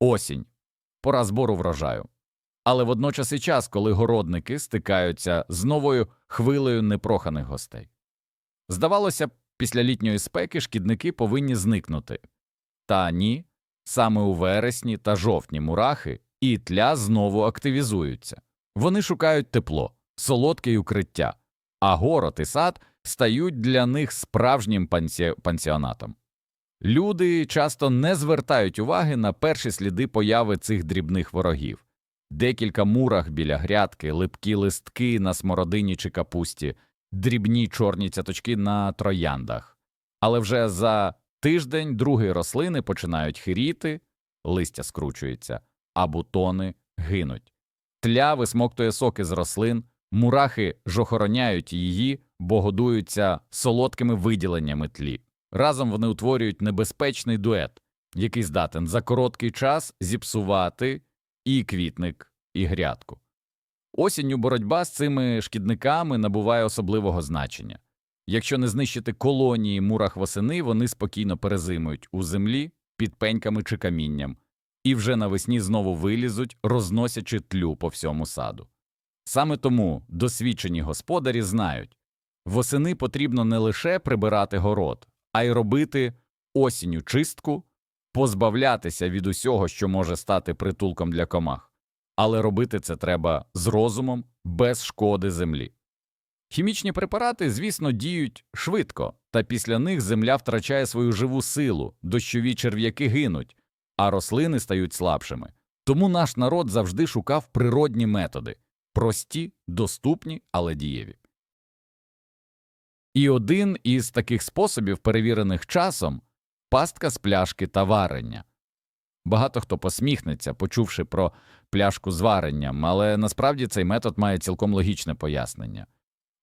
Осінь пора збору врожаю. Але водночас і час, коли городники стикаються з новою хвилею непроханих гостей. Здавалося б, після літньої спеки шкідники повинні зникнути. Та ні, саме у вересні та жовтні мурахи і тля знову активізуються. Вони шукають тепло, солодке й укриття, а город і сад стають для них справжнім пансі... пансіонатом. Люди часто не звертають уваги на перші сліди появи цих дрібних ворогів. Декілька мурах біля грядки, липкі листки на смородині чи капусті, дрібні чорні цяточки на трояндах. Але вже за тиждень другі рослини починають хиріти, листя скручується, а бутони гинуть. Тля висмоктує соки з рослин, мурахи жохороняють її, бо годуються солодкими виділеннями тлі. Разом вони утворюють небезпечний дует, який здатен за короткий час зіпсувати і квітник, і грядку. Осінню боротьба з цими шкідниками набуває особливого значення. Якщо не знищити колонії мурах восени, вони спокійно перезимують у землі під пеньками чи камінням, і вже навесні знову вилізуть, розносячи тлю по всьому саду. Саме тому досвідчені господарі знають восени потрібно не лише прибирати город, а й робити осінню чистку, позбавлятися від усього, що може стати притулком для комах, але робити це треба з розумом, без шкоди землі. Хімічні препарати, звісно, діють швидко, та після них земля втрачає свою живу силу, дощові черв'яки гинуть, а рослини стають слабшими. Тому наш народ завжди шукав природні методи прості, доступні, але дієві. І один із таких способів, перевірених часом, пастка з пляшки та варення. Багато хто посміхнеться, почувши про пляшку з варенням, але насправді цей метод має цілком логічне пояснення.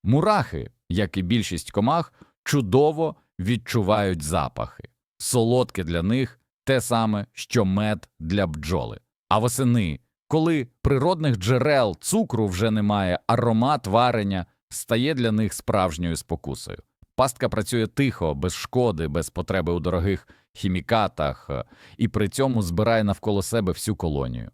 Мурахи, як і більшість комах, чудово відчувають запахи. Солодке для них те саме, що мед для бджоли. А восени, коли природних джерел цукру вже немає, аромат варення стає для них справжньою спокусою. Пастка працює тихо, без шкоди, без потреби у дорогих хімікатах, е, і при цьому збирає навколо себе всю колонію.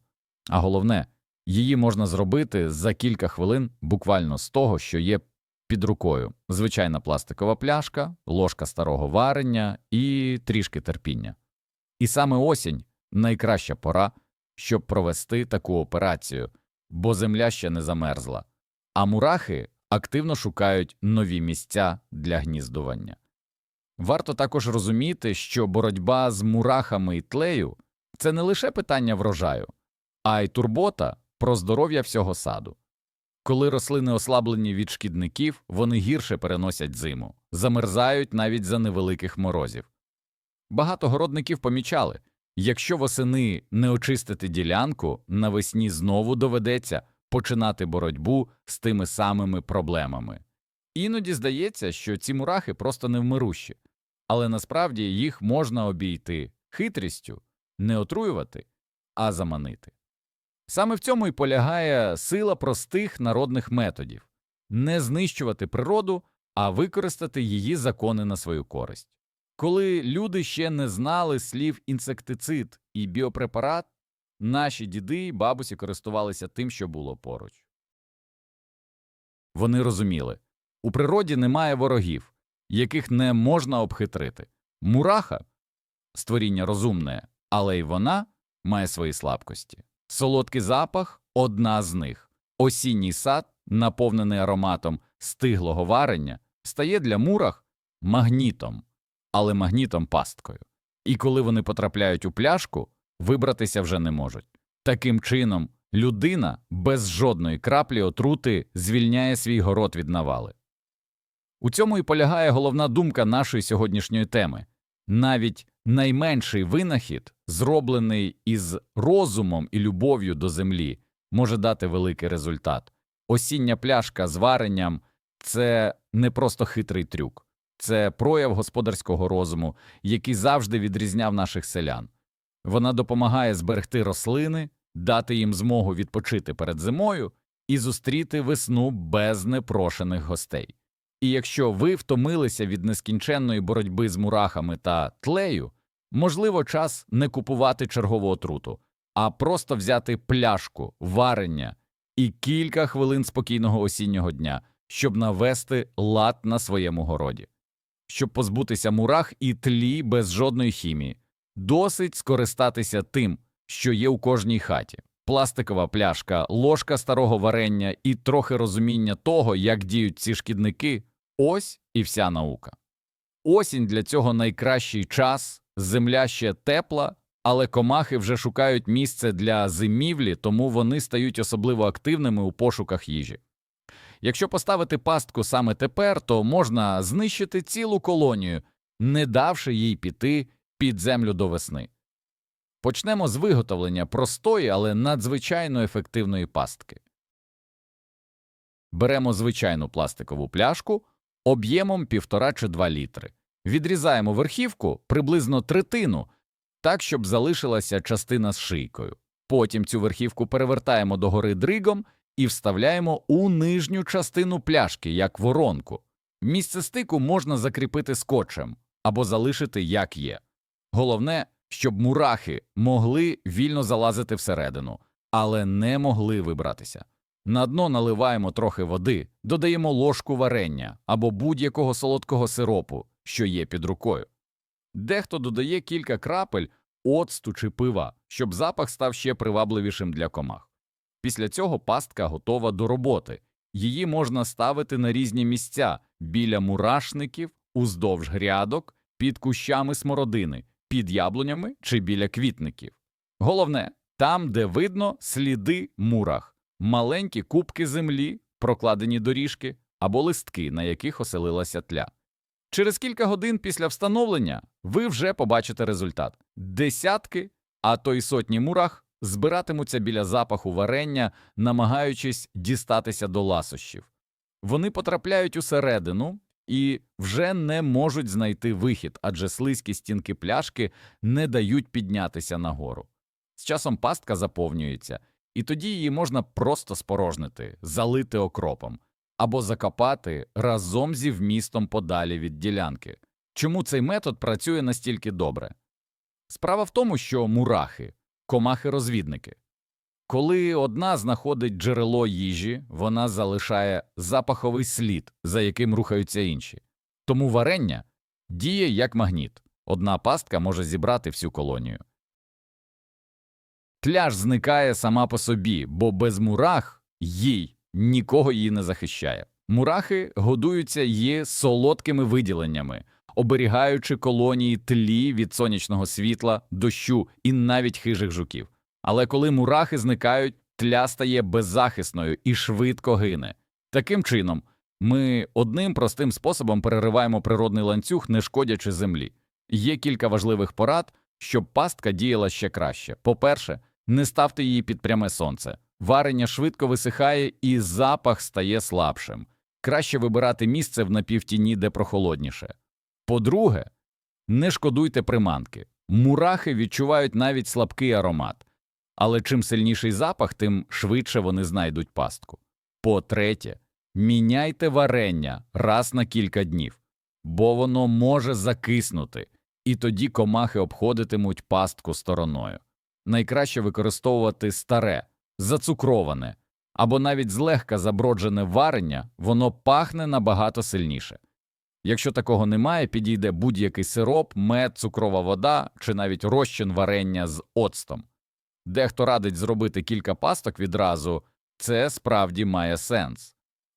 А головне, її можна зробити за кілька хвилин буквально з того, що є під рукою звичайна пластикова пляшка, ложка старого варення і трішки терпіння. І саме осінь найкраща пора, щоб провести таку операцію, бо земля ще не замерзла, а мурахи активно шукають нові місця для гніздування. Варто також розуміти, що боротьба з мурахами і тлею це не лише питання врожаю, а й турбота про здоров'я всього саду. Коли рослини ослаблені від шкідників, вони гірше переносять зиму, замерзають навіть за невеликих морозів. Багато городників помічали якщо восени не очистити ділянку, навесні знову доведеться починати боротьбу з тими самими проблемами. Іноді здається, що ці мурахи просто невмирущі, але насправді їх можна обійти хитрістю, не отруювати, а заманити. Саме в цьому і полягає сила простих народних методів не знищувати природу, а використати її закони на свою користь. Коли люди ще не знали слів інсектицид і біопрепарат, наші діди й бабусі користувалися тим, що було поруч. Вони розуміли у природі немає ворогів, яких не можна обхитрити. Мураха створіння розумне, але й вона має свої слабкості. Солодкий запах одна з них. Осінній сад, наповнений ароматом стиглого варення, стає для мурах магнітом, але магнітом пасткою. І коли вони потрапляють у пляшку, вибратися вже не можуть. Таким чином, людина без жодної краплі отрути звільняє свій город від навали. У цьому і полягає головна думка нашої сьогоднішньої теми навіть найменший винахід, зроблений із розумом і любов'ю до землі, може дати великий результат. Осіння пляшка з варенням це не просто хитрий трюк, це прояв господарського розуму, який завжди відрізняв наших селян. Вона допомагає зберегти рослини, дати їм змогу відпочити перед зимою і зустріти весну без непрошених гостей. І якщо ви втомилися від нескінченної боротьби з мурахами та тлею, можливо, час не купувати чергову отруту, а просто взяти пляшку, варення і кілька хвилин спокійного осіннього дня, щоб навести лад на своєму городі. Щоб позбутися мурах і тлі без жодної хімії, досить скористатися тим, що є у кожній хаті. Пластикова пляшка, ложка старого варення і трохи розуміння того, як діють ці шкідники ось і вся наука. Осінь для цього найкращий час, земля ще тепла, але комахи вже шукають місце для зимівлі, тому вони стають особливо активними у пошуках їжі. Якщо поставити пастку саме тепер, то можна знищити цілу колонію, не давши їй піти під землю до весни. Почнемо з виготовлення простої, але надзвичайно ефективної пастки. Беремо звичайну пластикову пляшку об'ємом 1,5 чи 2 літри. Відрізаємо верхівку приблизно третину, так, щоб залишилася частина з шийкою. Потім цю верхівку перевертаємо догори дригом і вставляємо у нижню частину пляшки, як воронку. Місце стику можна закріпити скотчем або залишити як є. Головне, щоб мурахи могли вільно залазити всередину, але не могли вибратися. На дно наливаємо трохи води, додаємо ложку варення або будь-якого солодкого сиропу, що є під рукою. Дехто додає кілька крапель оцту чи пива, щоб запах став ще привабливішим для комах. Після цього пастка готова до роботи. Її можна ставити на різні місця біля мурашників, уздовж грядок, під кущами смородини, під яблунями чи біля квітників. Головне там, де видно сліди мурах, маленькі кубки землі, прокладені доріжки або листки, на яких оселилася тля. Через кілька годин після встановлення ви вже побачите результат. Десятки, а то й сотні мурах збиратимуться біля запаху варення, намагаючись дістатися до ласощів. Вони потрапляють усередину і вже не можуть знайти вихід, адже слизькі стінки пляшки не дають піднятися нагору. З часом пастка заповнюється, і тоді її можна просто спорожнити, залити окропом або закопати разом зі вмістом подалі від ділянки. Чому цей метод працює настільки добре? Справа в тому, що мурахи комахи-розвідники. Коли одна знаходить джерело їжі, вона залишає запаховий слід, за яким рухаються інші. Тому варення діє як магніт одна пастка може зібрати всю колонію. Тля ж зникає сама по собі, бо без мурах їй нікого її не захищає. Мурахи годуються її солодкими виділеннями, оберігаючи колонії тлі від сонячного світла, дощу і навіть хижих жуків. Але коли мурахи зникають, тля стає беззахисною і швидко гине. Таким чином, ми одним простим способом перериваємо природний ланцюг, не шкодячи землі. Є кілька важливих порад, щоб пастка діяла ще краще. По-перше, не ставте її під пряме сонце. Варення швидко висихає і запах стає слабшим. Краще вибирати місце в напівтіні, де прохолодніше. По-друге, не шкодуйте приманки. Мурахи відчувають навіть слабкий аромат, але чим сильніший запах, тим швидше вони знайдуть пастку. По-третє, міняйте варення раз на кілька днів, бо воно може закиснути, і тоді комахи обходитимуть пастку стороною. Найкраще використовувати старе, зацукроване або навіть злегка заброджене варення, воно пахне набагато сильніше. Якщо такого немає, підійде будь-який сироп, мед, цукрова вода чи навіть розчин варення з оцтом. Дехто радить зробити кілька пасток відразу, це справді має сенс.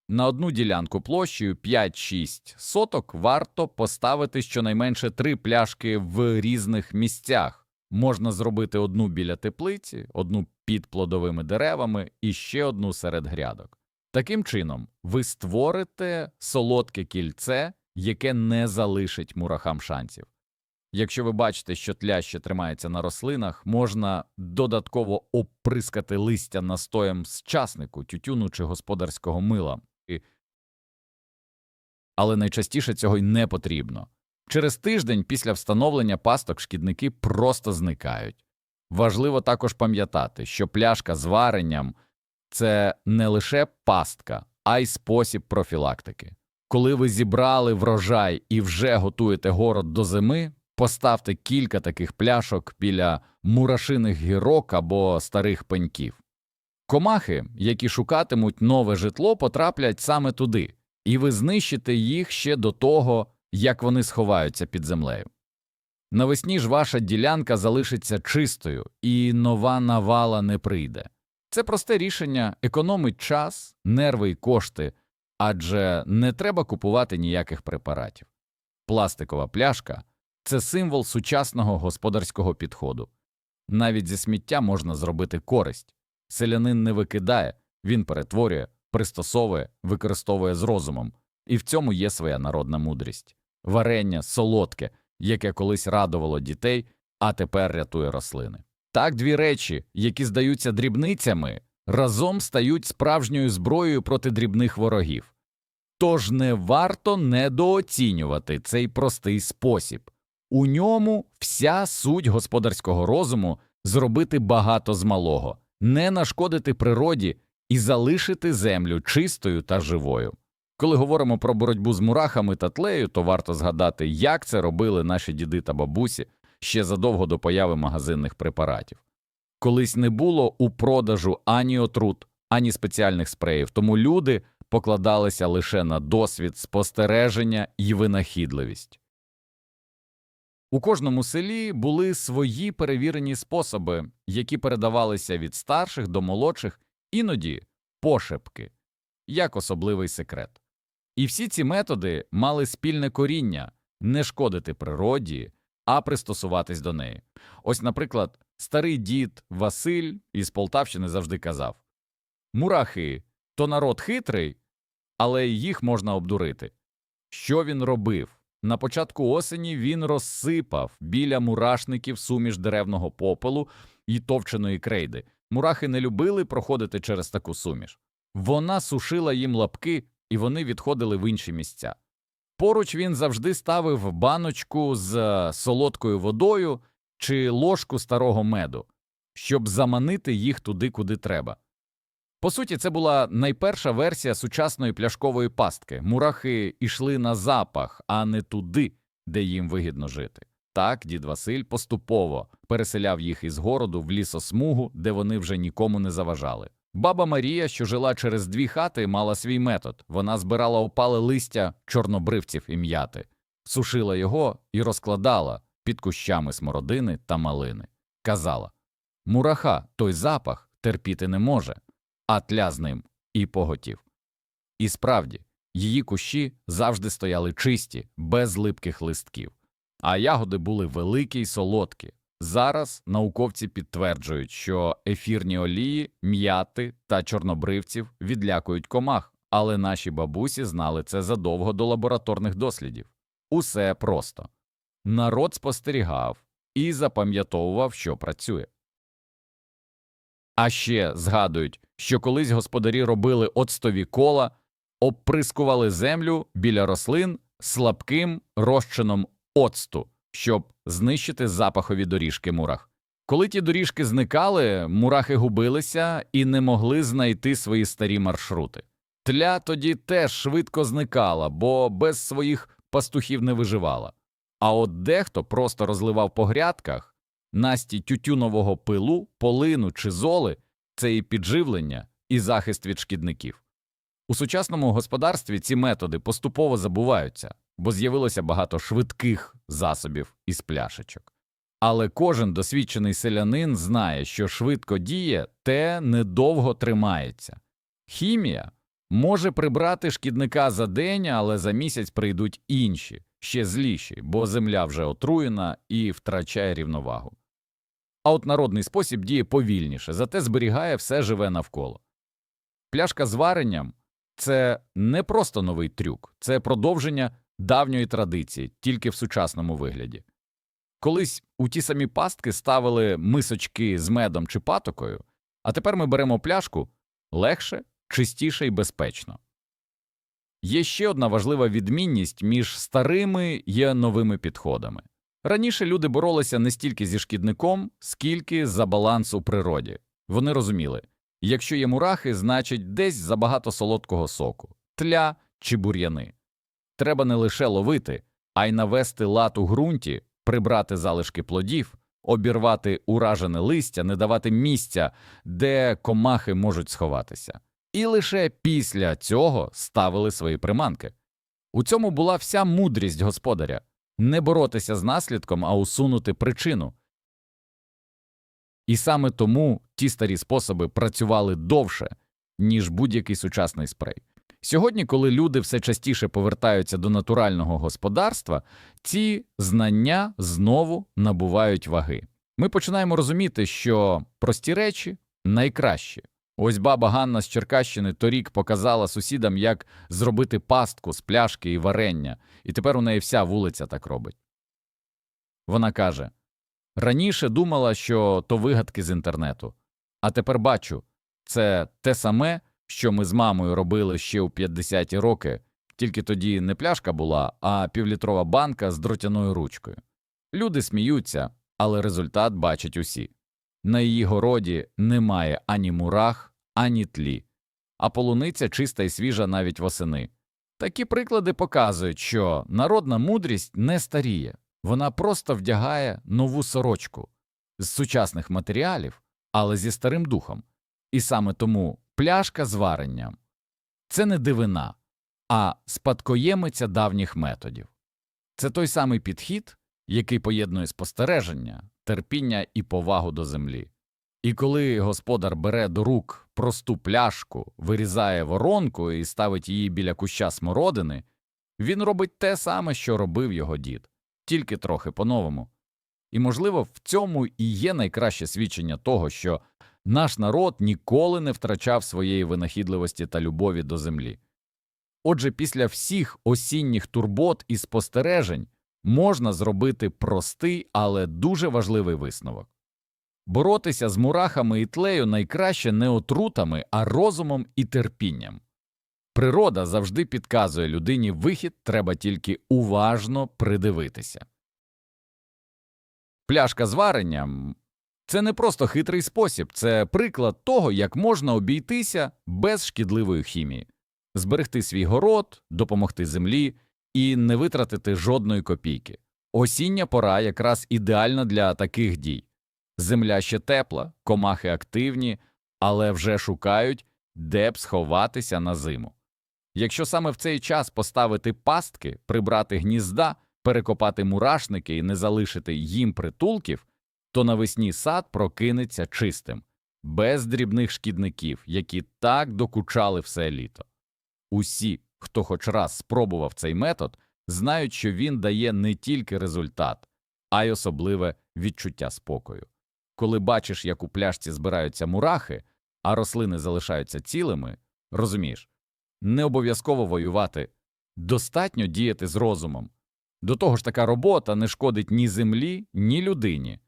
На одну ділянку площею 5-6 соток варто поставити щонайменше три пляшки в різних місцях. Можна зробити одну біля теплиці, одну під плодовими деревами і ще одну серед грядок. Таким чином, ви створите солодке кільце, яке не залишить мурахам шансів. Якщо ви бачите, що тля ще тримається на рослинах, можна додатково оприскати листя настоєм з часнику, тютюну чи господарського мила. Але найчастіше цього й не потрібно. Через тиждень після встановлення пасток шкідники просто зникають. Важливо також пам'ятати, що пляшка з варенням це не лише пастка, а й спосіб профілактики. Коли ви зібрали врожай і вже готуєте город до зими, Поставте кілька таких пляшок біля мурашиних гірок або старих пеньків. Комахи, які шукатимуть нове житло, потраплять саме туди, і ви знищите їх ще до того, як вони сховаються під землею. Навесні ж ваша ділянка залишиться чистою, і нова навала не прийде. Це просте рішення економить час, нерви й кошти, адже не треба купувати ніяких препаратів. Пластикова пляшка це символ сучасного господарського підходу. Навіть зі сміття можна зробити користь. Селянин не викидає, він перетворює, пристосовує, використовує з розумом, і в цьому є своя народна мудрість. Варення солодке, яке колись радувало дітей, а тепер рятує рослини. Так дві речі, які здаються дрібницями, разом стають справжньою зброєю проти дрібних ворогів. Тож не варто недооцінювати цей простий спосіб. У ньому вся суть господарського розуму зробити багато з малого, не нашкодити природі і залишити землю чистою та живою. Коли говоримо про боротьбу з мурахами та тлею, то варто згадати, як це робили наші діди та бабусі ще задовго до появи магазинних препаратів. Колись не було у продажу ані отрут, ані спеціальних спреїв, тому люди покладалися лише на досвід, спостереження і винахідливість. У кожному селі були свої перевірені способи, які передавалися від старших до молодших, іноді пошепки, як особливий секрет. І всі ці методи мали спільне коріння не шкодити природі, а пристосуватись до неї. Ось, наприклад, старий дід Василь із Полтавщини завжди казав Мурахи то народ хитрий, але їх можна обдурити. Що він робив? На початку осені він розсипав біля мурашників суміш деревного попелу і товченої крейди. Мурахи не любили проходити через таку суміш. Вона сушила їм лапки, і вони відходили в інші місця. Поруч він завжди ставив баночку з е, солодкою водою чи ложку старого меду, щоб заманити їх туди, куди треба. По суті, це була найперша версія сучасної пляшкової пастки. Мурахи йшли на запах, а не туди, де їм вигідно жити. Так дід Василь поступово переселяв їх із городу в лісосмугу, де вони вже нікому не заважали. Баба Марія, що жила через дві хати, мала свій метод. Вона збирала опале листя чорнобривців і м'яти, сушила його і розкладала під кущами смородини та малини. Казала Мураха той запах терпіти не може, а тля з ним і поготів. І справді, її кущі завжди стояли чисті, без липких листків, а ягоди були великі й солодкі. Зараз науковці підтверджують, що ефірні олії, м'яти та чорнобривців відлякують комах, але наші бабусі знали це задовго до лабораторних дослідів. Усе просто народ спостерігав і запам'ятовував, що працює. А ще згадують, що колись господарі робили оцтові кола, обприскували землю біля рослин слабким розчином оцту, щоб знищити запахові доріжки мурах. Коли ті доріжки зникали, мурахи губилися і не могли знайти свої старі маршрути. Тля тоді теж швидко зникала, бо без своїх пастухів не виживала. А от дехто просто розливав по грядках насті тютюнового пилу, полину чи золи це і підживлення, і захист від шкідників. У сучасному господарстві ці методи поступово забуваються, бо з'явилося багато швидких засобів із пляшечок. Але кожен досвідчений селянин знає, що швидко діє, те недовго тримається. Хімія може прибрати шкідника за день, але за місяць прийдуть інші, ще зліші, бо земля вже отруєна і втрачає рівновагу. А от народний спосіб діє повільніше, зате зберігає все живе навколо. Пляшка з варенням це не просто новий трюк, це продовження давньої традиції, тільки в сучасному вигляді. Колись у ті самі пастки ставили мисочки з медом чи патокою, а тепер ми беремо пляшку легше, чистіше і безпечно. Є ще одна важлива відмінність між старими і новими підходами. Раніше люди боролися не стільки зі шкідником, скільки за баланс у природі. Вони розуміли, якщо є мурахи, значить десь забагато солодкого соку, тля чи бур'яни. Треба не лише ловити, а й навести лад у ґрунті, прибрати залишки плодів, обірвати уражене листя, не давати місця, де комахи можуть сховатися. І лише після цього ставили свої приманки. У цьому була вся мудрість господаря не боротися з наслідком, а усунути причину. І саме тому ті старі способи працювали довше, ніж будь-який сучасний спрей. Сьогодні, коли люди все частіше повертаються до натурального господарства, ці знання знову набувають ваги. Ми починаємо розуміти, що прості речі найкращі. Ось баба Ганна з Черкащини торік показала сусідам, як зробити пастку з пляшки і варення, і тепер у неї вся вулиця так робить. Вона каже раніше думала, що то вигадки з інтернету, а тепер бачу це те саме, що ми з мамою робили ще у 50-ті роки, тільки тоді не пляшка була, а півлітрова банка з дротяною ручкою. Люди сміються, але результат бачать усі. На її городі немає ані мурах, ані тлі, а полуниця чиста і свіжа навіть восени. Такі приклади показують, що народна мудрість не старіє, вона просто вдягає нову сорочку з сучасних матеріалів, але зі старим духом. І саме тому пляшка з варенням це не дивина, а спадкоємиця давніх методів. Це той самий підхід, який поєднує спостереження, терпіння і повагу до землі. І коли господар бере до рук просту пляшку, вирізає воронку і ставить її біля куща смородини, він робить те саме, що робив його дід, тільки трохи по-новому. І, можливо, в цьому і є найкраще свідчення того, що наш народ ніколи не втрачав своєї винахідливості та любові до землі. Отже, після всіх осінніх турбот і спостережень можна зробити простий, але дуже важливий висновок. Боротися з мурахами і тлею найкраще не отрутами, а розумом і терпінням. Природа завжди підказує людині вихід, треба тільки уважно придивитися. Пляшка з варенням це не просто хитрий спосіб, це приклад того, як можна обійтися без шкідливої хімії, зберегти свій город, допомогти землі і не витратити жодної копійки. Осіння пора якраз ідеальна для таких дій. Земля ще тепла, комахи активні, але вже шукають, де б сховатися на зиму. Якщо саме в цей час поставити пастки, прибрати гнізда, перекопати мурашники і не залишити їм притулків, то навесні сад прокинеться чистим, без дрібних шкідників, які так докучали все літо. Усі, хто хоч раз спробував цей метод, знають, що він дає не тільки результат, а й особливе відчуття спокою. Коли бачиш, як у пляшці збираються мурахи, а рослини залишаються цілими, розумієш, не обов'язково воювати, достатньо діяти з розумом. До того ж, така робота не шкодить ні землі, ні людині.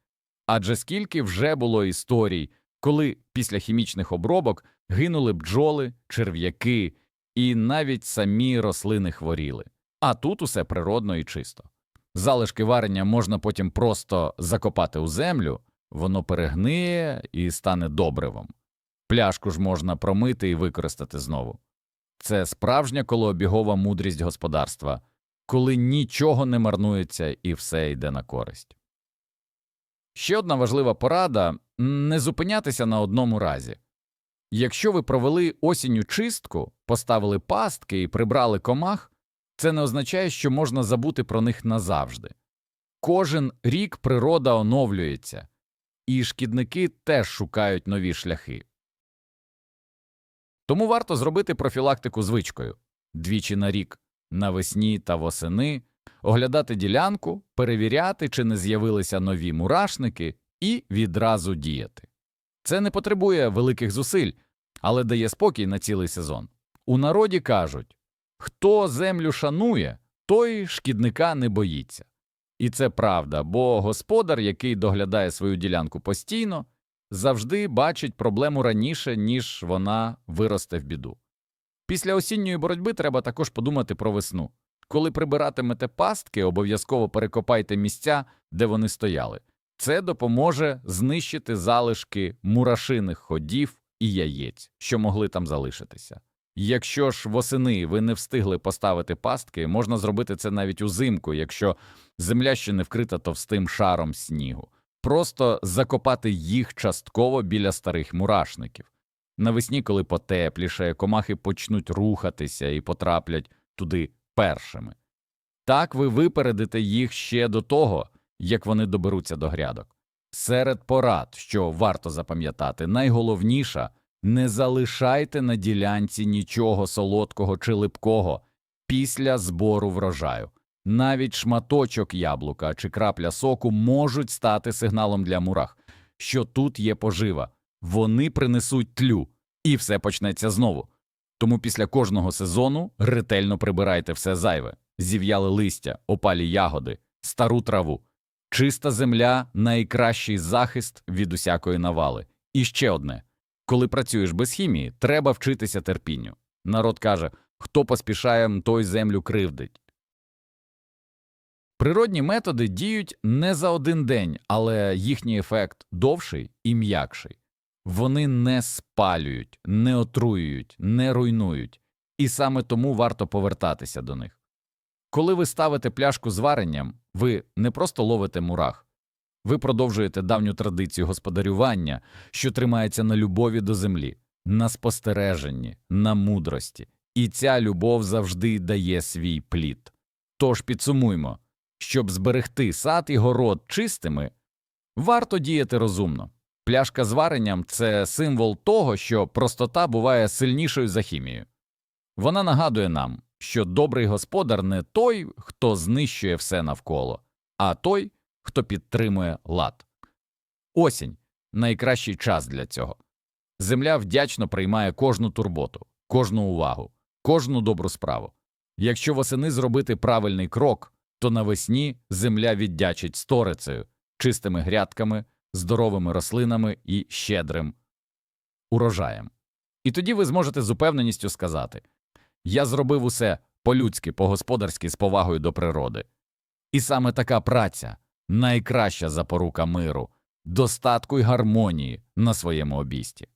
Адже скільки вже було історій, коли після хімічних обробок гинули бджоли, черв'яки і навіть самі рослини хворіли. А тут усе природно і чисто. Залишки варення можна потім просто закопати у землю, воно перегниє і стане добривом. Пляшку ж можна промити і використати знову. Це справжня колообігова мудрість господарства, коли нічого не марнується і все йде на користь. Ще одна важлива порада не зупинятися на одному разі. Якщо ви провели осінню чистку, поставили пастки і прибрали комах, це не означає, що можна забути про них назавжди. Кожен рік природа оновлюється, і шкідники теж шукають нові шляхи. Тому варто зробити профілактику звичкою двічі на рік, навесні та восени, оглядати ділянку, перевіряти, чи не з'явилися нові мурашники, і відразу діяти. Це не потребує великих зусиль, але дає спокій на цілий сезон. У народі кажуть хто землю шанує, той шкідника не боїться. І це правда, бо господар, який доглядає свою ділянку постійно, завжди бачить проблему раніше, ніж вона виросте в біду. Після осінньої боротьби треба також подумати про весну. Коли прибиратимете пастки, обов'язково перекопайте місця, де вони стояли. Це допоможе знищити залишки мурашиних ходів і яєць, що могли там залишитися. Якщо ж восени ви не встигли поставити пастки, можна зробити це навіть узимку, якщо земля ще не вкрита товстим шаром снігу. Просто закопати їх частково біля старих мурашників. Навесні, коли потепліше, комахи почнуть рухатися і потраплять туди першими. Так ви випередите їх ще до того, як вони доберуться до грядок. Серед порад, що варто запам'ятати, найголовніша не залишайте на ділянці нічого солодкого чи липкого після збору врожаю. Навіть шматочок яблука чи крапля соку можуть стати сигналом для мурах, що тут є пожива. Вони принесуть тлю, і все почнеться знову. Тому після кожного сезону ретельно прибирайте все зайве, зів'яли листя, опалі ягоди, стару траву. Чиста земля найкращий захист від усякої навали. І ще одне коли працюєш без хімії, треба вчитися терпінню. Народ каже хто поспішає, той землю кривдить. Природні методи діють не за один день, але їхній ефект довший і м'якший. Вони не спалюють, не отруюють, не руйнують, і саме тому варто повертатися до них. Коли ви ставите пляшку з варенням, ви не просто ловите мурах, ви продовжуєте давню традицію господарювання, що тримається на любові до землі, на спостереженні, на мудрості, і ця любов завжди дає свій плід. Тож підсумуймо, щоб зберегти сад і город чистими, варто діяти розумно. Пляшка з варенням це символ того, що простота буває сильнішою за хімію. Вона нагадує нам, що добрий господар не той, хто знищує все навколо, а той, хто підтримує лад. Осінь найкращий час для цього. Земля вдячно приймає кожну турботу, кожну увагу, кожну добру справу. Якщо восени зробити правильний крок, то навесні земля віддячить сторицею, чистими грядками, здоровими рослинами і щедрим урожаєм. І тоді ви зможете з упевненістю сказати Я зробив усе по-людськи, по-господарськи з повагою до природи. І саме така праця найкраща запорука миру, достатку й гармонії на своєму обісті.